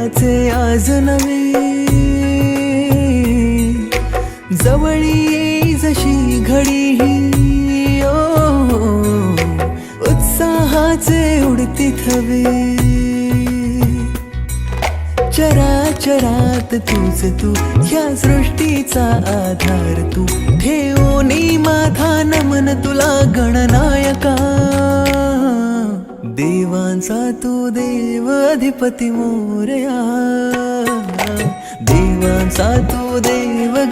गणरायाचे आज नवे जवळी ये जशी घडी ही ओ, उत्साहाचे उडती थवे. चराचरात तूच तू या सृष्टीचा आधार तू. ठेवणी माझा नमन तुला गणना देवांचा तू देव अधिपती मोरया. देवांचा तू देव